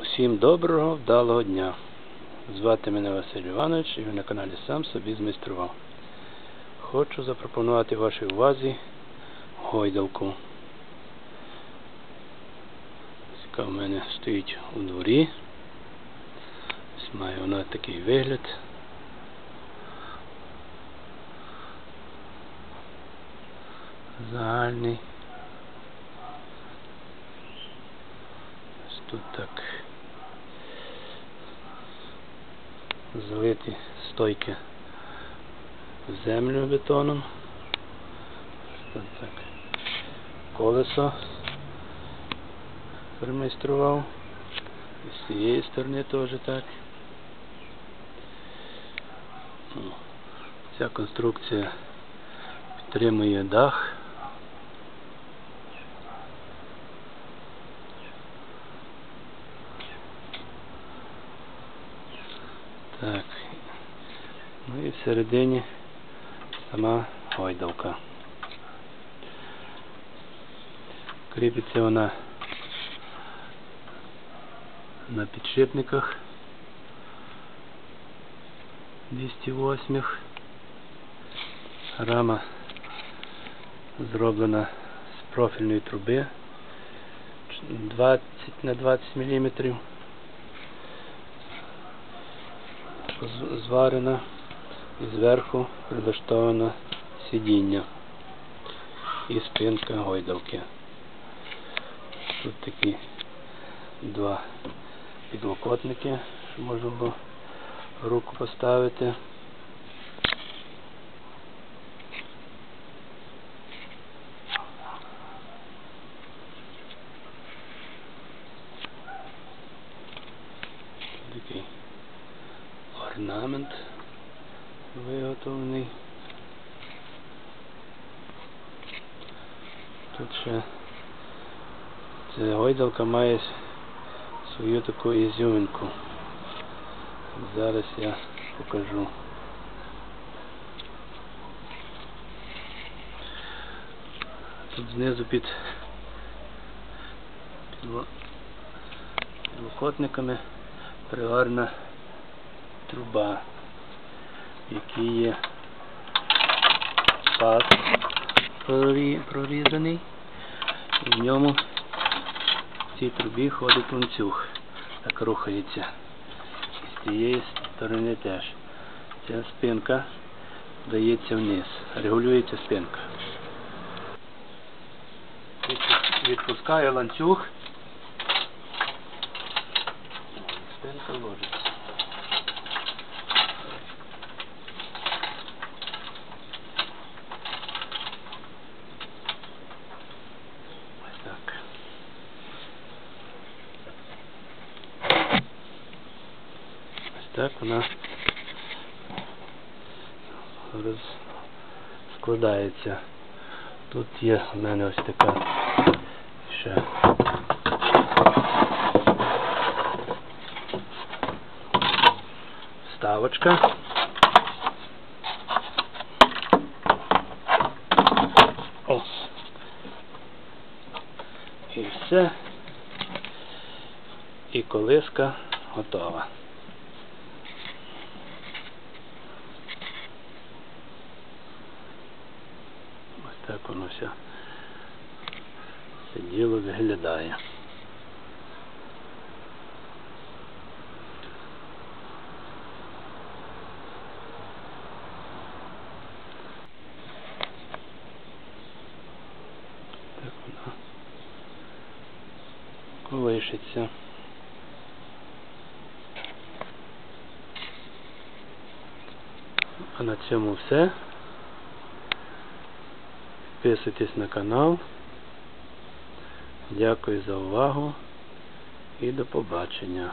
Усім доброго, вдалого дня. Звати мене Василь Іванович і ви на каналі Сам собі змайстрував. Хочу запропонувати вашій увазі гойдалку. Яка в мене стоїть у дворі. Ось має вона такий вигляд. Загальний. Ось тут так залиті стойки землю бетоном. Так колесо примайстрував. І з цієї сторони теж так. Ну, Ця конструкція підтримує дах. Так. Ну і всередині сама гойдалка. Кріпиться вона на підшипниках 208 рама зроблена з профільної труби 20 на 20 мм зварена і зверху прилаштовано сидіння і спинка гойдалки. Тут такі два підлокотники, що можна було руку поставити. Такий орнамент виготовлений. Тут ще ця гойдалка має свою таку ізюминку. Зараз я покажу. Тут знизу під підло- підлокотниками приварена труба, в якій є паз прорізаний, і в ньому в цій трубі ходить ланцюг, так рухається. І з цієї сторони теж. Ця спинка дається вниз, регулюється спинка. Відпу- Відпускає ланцюг. Спинка ложиться. Ось так. Ось так вона складається. Тут є в мене ось така ще вставочка. І все. І колиска готова. Ось так воно все це діло виглядає. Так воно колишиться. А на цьому все. Підписуйтесь на канал. Дякую за увагу і до побачення.